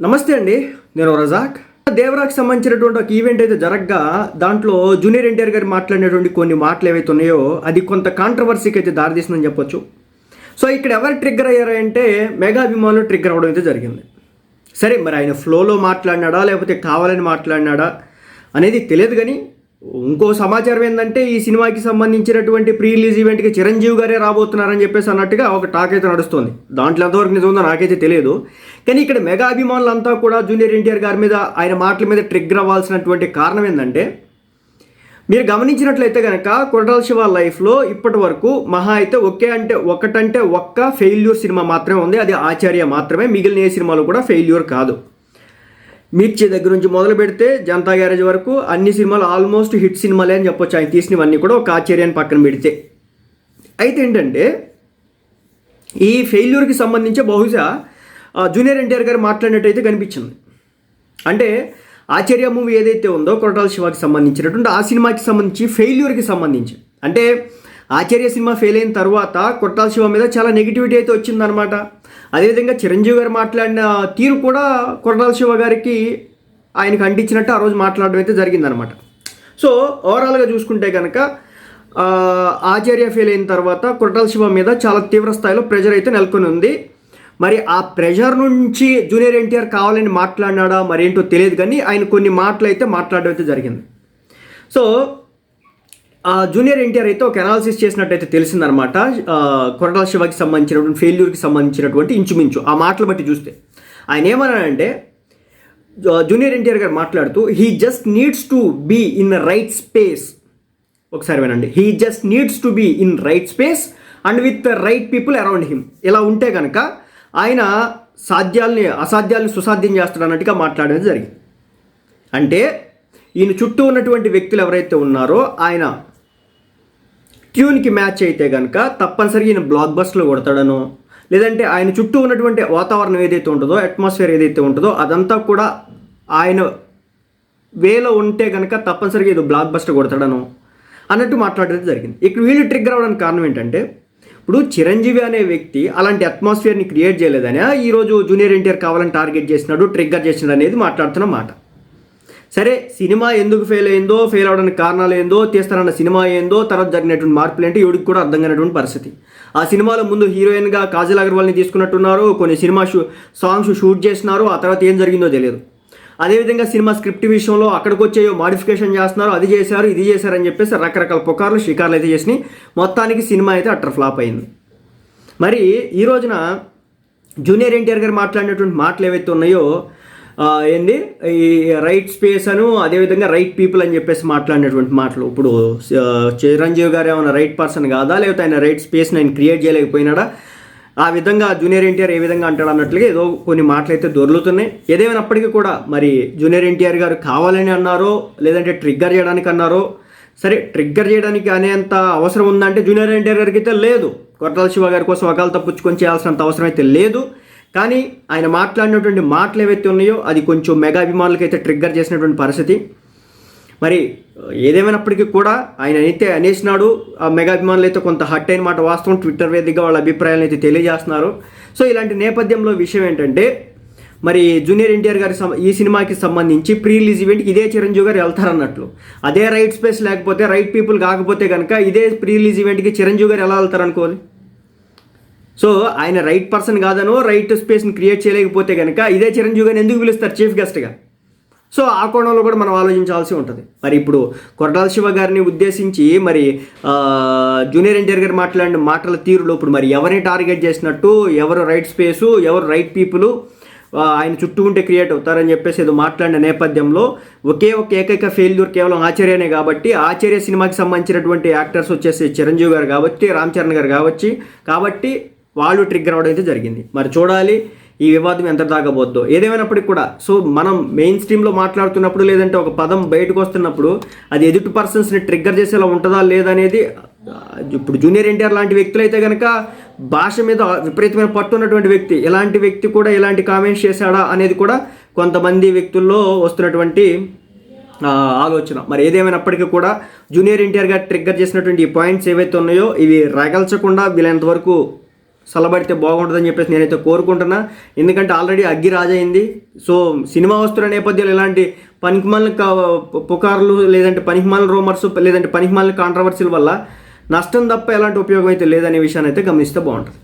నమస్తే అండి నేను రజాక్. దేవరాకి సంబంధించినటువంటి ఒక ఈవెంట్ అయితే జరగగా దాంట్లో జూనియర్ ఎన్టీఆర్ గారు మాట్లాడినటువంటి కొన్ని మాటలు ఏవైతే ఉన్నాయో అది కొంత కాంట్రవర్సీకి అయితే దారితీస్తుందని చెప్పొచ్చు. సో ఇక్కడ ఎవరు ట్రిగ్గర్ అయ్యారంటే మెగా అభిమానులు ట్రిగ్గర్ అవ్వడం అయితే జరిగింది. సరే మరి ఆయన ఫ్లోలో మాట్లాడినాడా లేకపోతే కావాలని మాట్లాడినాడా అనేది తెలియదు కానీ ఇంకో సమాచారం ఏంటంటే ఈ సినిమాకి సంబంధించినటువంటి ప్రీ రిలీజ్ ఈవెంట్కి చిరంజీవి గారే రాబోతున్నారని చెప్పేసి అన్నట్టుగా ఒక టాక్ అయితే నడుస్తుంది. దాంట్లో ఎంతవరకు నిజముందో నాకైతే తెలియదు. కానీ ఇక్కడ మెగా అభిమానులంతా కూడా జూనియర్ ఎన్టీఆర్ గారి మీద ఆయన మాటల మీద ట్రిగ్గర్ అవ్వాల్సినటువంటి కారణం ఏంటంటే మీరు గమనించినట్లయితే కనుక కొరటాల శివ లైఫ్లో ఇప్పటి వరకు మహా అయితే ఒకే అంటే ఒకటంటే ఒక్క ఫెయిల్యూర్ సినిమా మాత్రమే ఉంది. అది ఆచార్య మాత్రమే. మిగిలిన ఏ సినిమాలు కూడా ఫెయిల్యూర్ కాదు. మిర్చి దగ్గర నుంచి మొదలు పెడితే జనతా గ్యారేజ్ వరకు అన్ని సినిమాలు ఆల్మోస్ట్ హిట్ సినిమాలే అని చెప్పొచ్చు. ఆయన తీసినవన్నీ కూడా ఒక ఆశ్చర్యాన్ని పక్కన పెడితే. అయితే ఏంటంటే ఈ ఫెయిల్యూర్కి సంబంధించి బహుశా జూనియర్ ఎన్టీఆర్ గారు మాట్లాడినట్టయితే కనిపించింది. అంటే ఆచార్య మూవీ ఏదైతే ఉందో కొరటాల శివకి సంబంధించినటువంటి ఆ సినిమాకి సంబంధించి ఫెయిల్యూర్కి సంబంధించి. అంటే ఆచార్య సినిమా ఫెయిల్ అయిన తర్వాత కొట్టాల శివ మీద చాలా నెగిటివిటీ అయితే వచ్చిందనమాట అదేవిధంగా చిరంజీవి గారు మాట్లాడిన తీరు కూడా కొరటాల శివ గారికి ఆయనకు అంటించినట్టు ఆ రోజు మాట్లాడడం అయితే జరిగిందనమాట సో ఓవరాల్గా చూసుకుంటే కనుక ఆచార్య ఫెయిల్ అయిన తర్వాత కొట్టాల శివ మీద చాలా తీవ్ర స్థాయిలో ప్రెజర్ అయితే నెలకొని ఉంది. మరి ఆ ప్రెషర్ నుంచి జూనియర్ ఎన్టీఆర్ కావాలని మాట్లాడినాడా మరి ఏంటో తెలియదు కానీ ఆయన కొన్ని మాటలు అయితే మాట్లాడడం అయితే జరిగింది. సో జూనియర్ ఎన్టీఆర్ అయితే ఒక అనాలిసిస్ చేసినట్టయితే తెలిసిందనమాట. కొరటాల శివకి సంబంధించినటువంటి ఫెయిల్యూర్కి సంబంధించినటువంటి ఇంచుమించు ఆ మాటలు బట్టి చూస్తే. ఆయన ఏమన్నాడంటే జూనియర్ ఎన్టీఆర్ గారు మాట్లాడుతూ he just needs to be in right space ఒకసారి వినండి. He just needs to be in right space and with right people around him ఇలా ఉంటే కనుక ఆయన సాధ్యాల్ని అసాధ్యాల్ని సుసాధ్యం చేస్తాడు అన్నట్టుగా మాట్లాడేది జరిగింది. అంటే ఈయన చుట్టూ ఉన్నటువంటి వ్యక్తులు ఎవరైతే ఉన్నారో ఆయన ట్యూన్కి మ్యాచ్ అయితే కనుక తప్పనిసరిగా ఈయన బ్లాక్ బస్ట్లో కొడతాడను లేదంటే ఆయన చుట్టూ ఉన్నటువంటి వాతావరణం ఏదైతే ఉంటుందో అట్మాస్ఫియర్ ఏదైతే ఉంటుందో అదంతా కూడా ఆయన వేలో ఉంటే కనుక తప్పనిసరిగా ఇది బ్లాక్ బస్టర్ కొడతాడను అన్నట్టు మాట్లాడేది జరిగింది. ఇక్కడ వీళ్ళు ట్రిగ్గర్ అవ్వడానికి కారణం ఏంటంటే ఇప్పుడు చిరంజీవి అనే వ్యక్తి అలాంటి అట్మాస్ఫియర్ని క్రియేట్ చేయలేదని ఈరోజు జూనియర్ ఎన్టీఆర్ కావాలని టార్గెట్ చేసినాడు ట్రిగ్గర్ చేసినాడు అనేది మాట్లాడుతున్న మాట. సరే సినిమా ఎందుకు ఫెయిల్ అయిందో ఫెయిల్ అవడానికి కారణాలు ఏందో తీస్తారన్న సినిమా ఏందో తర్వాత జరిగినటువంటి మార్పులు ఏంటి ఎవడికి కూడా అర్థం కానటువంటి పరిస్థితి. ఆ సినిమాలో ముందు హీరోయిన్గా కాజల్ అగర్వాల్ని తీసుకున్నట్టున్నారు కొన్ని సినిమా షూ సాంగ్స్ షూట్ చేసినారు ఆ తర్వాత ఏం జరిగిందో తెలియదు. అదేవిధంగా సినిమా స్క్రిప్ట్ విషయంలో అక్కడికి వచ్చేయో మాడిఫికేషన్ చేస్తున్నారు అది చేశారు ఇది చేశారని చెప్పేసి రకరకాల పుకార్లు షికార్లు అయితే చేసినాయి. మొత్తానికి సినిమా అయితే అట్టర్ ఫ్లాప్ అయింది. మరి ఈ రోజున జూనియర్ ఎన్టీఆర్ గారు మాట్లాడినటువంటి మాటలు ఏవైతే ఉన్నాయో ఏంది? ఈ రైట్ స్పేస్ అను అదేవిధంగా రైట్ పీపుల్ అని చెప్పేసి మాట్లాడినటువంటి మాటలు. ఇప్పుడు చిరంజీవి గారు ఏమైనా రైట్ పర్సన్ కాదా? లేకపోతే ఆయన రైట్ స్పేస్ ఆయన క్రియేట్ చేయలేకపోయినాడా? ఆ విధంగా జూనియర్ ఎన్టీఆర్ ఏ విధంగా అంటాడు అన్నట్లుగా ఏదో కొన్ని మాటలు అయితే దొర్లుతున్నాయి. ఏదేమైనప్పటికీ కూడా మరి జూనియర్ ఎన్టీఆర్ గారు కావాలని అన్నారో లేదంటే ట్రిగ్గర్ చేయడానికి అన్నారో సరే ట్రిగ్గర్ చేయడానికి అనేంత అవసరం ఉందంటే జూనియర్ ఎన్టీఆర్ గారికి అయితే లేదు. కొట్టాల శివ గారి కోసం ఒకళ్ళు తప్పించుకొని చేయాల్సినంత అవసరం అయితే లేదు. కానీ ఆయన మాట్లాడినటువంటి మాటలు ఏవైతే ఉన్నాయో అది కొంచెం మెగా అభిమానులకైతే ట్రిగ్గర్ చేసినటువంటి పరిస్థితి. మరి ఏదేమైనప్పటికీ కూడా ఆయన అయితే అనేసినాడు ఆ మెగా అభిమానులు అయితే కొంత హట్ అయిన మాట వాస్తవం ట్విట్టర్ వేదికగా వాళ్ళ అభిప్రాయాలను అయితే తెలియజేస్తున్నారు. సో ఇలాంటి నేపథ్యంలో విషయం ఏంటంటే మరి జూనియర్ ఎన్టీఆర్ గారి ఈ సినిమాకి సంబంధించి ప్రీ రిలీజ్ ఈవెంట్కి ఇదే చిరంజీవి గారు వెళ్తారన్నట్లు. అదే రైట్ స్పేస్ లేకపోతే రైట్ పీపుల్ కాకపోతే కనుక ఇదే ప్రీ రిలీజ్ ఈవెంట్కి చిరంజీవి గారు ఎలా వెళ్తారనుకోవాలి? సో ఆయన రైట్ పర్సన్ కాదనో రైట్ స్పేస్ని క్రియేట్ చేయలేకపోతే కనుక ఇదే చిరంజీవి గారిని ఎందుకు పిలుస్తారు? చీఫ్ గెస్ట్గా సో ఆ కోణంలో కూడా మనం ఆలోచించాల్సి ఉంటుంది. మరి ఇప్పుడు కొరటాల శివ గారిని ఉద్దేశించి మరి జూనియర్ ఎన్టీఆర్ గారు మాట్లాడిన మాటల తీరులో ఇప్పుడు మరి ఎవరిని టార్గెట్ చేసినట్టు ఎవరు రైట్ స్పేసు ఎవరు రైట్ పీపుల్ ఆయన చుట్టూ ఉంటే క్రియేట్ అవుతారని చెప్పేసి ఏదో మాట్లాడిన నేపథ్యంలో ఒకే ఒక ఏకైక ఫెయిల్యూర్ కేవలం ఆచార్యనే కాబట్టి ఆచార్య సినిమాకి సంబంధించినటువంటి యాక్టర్స్ వచ్చేసి చిరంజీవి గారు కాబట్టి రామ్ చరణ్ గారు కావచ్చు కాబట్టి వాళ్ళు ట్రిగ్గర్ అవ్వడం అయితే జరిగింది. మరి చూడాలి ఈ వివాదం ఎంత దాగబోద్దో ఏదేమైనప్పటికీ కూడా సో మనం మెయిన్ స్ట్రీమ్లో మాట్లాడుతున్నప్పుడు లేదంటే ఒక పదం బయటకు వస్తున్నప్పుడు అది ఎదుటి పర్సన్స్ని ట్రిగ్గర్ చేసేలా ఉంటుందా లేదనేది అనేది ఇప్పుడు జూనియర్ ఎన్టీఆర్ లాంటి వ్యక్తులు అయితే కనుక భాష మీద విపరీతమైన పట్టు ఉన్నటువంటి వ్యక్తి ఎలాంటి వ్యక్తి కూడా ఇలాంటి కామెంట్స్ చేశాడా అనేది కూడా కొంతమంది వ్యక్తుల్లో వస్తున్నటువంటి ఆలోచన. మరి ఏదేమైనప్పటికీ కూడా జూనియర్ ఎన్టీఆర్ గారు ట్రిగ్గర్ చేసినటువంటి ఈ పాయింట్స్ ఏవైతే ఉన్నాయో ఇవి రగల్చకుండా వీలైనంత వరకు చల్లబడితే బాగుంటుందని చెప్పేసి నేనైతే కోరుకుంటున్నా. ఎందుకంటే ఆల్రెడీ అగ్గి రాజైంది సో సినిమా వస్తున్న నేపథ్యంలో ఇలాంటి పనికిమాల పుకార్లు లేదంటే పనికిమాల రూమర్స్ లేదంటే పనికిమాల కాంట్రవర్సీల వల్ల నష్టం తప్ప ఎలాంటి ఉపయోగం అయితే లేదనే విషయాన్ని అయితే గమనిస్తే బాగుంటుంది.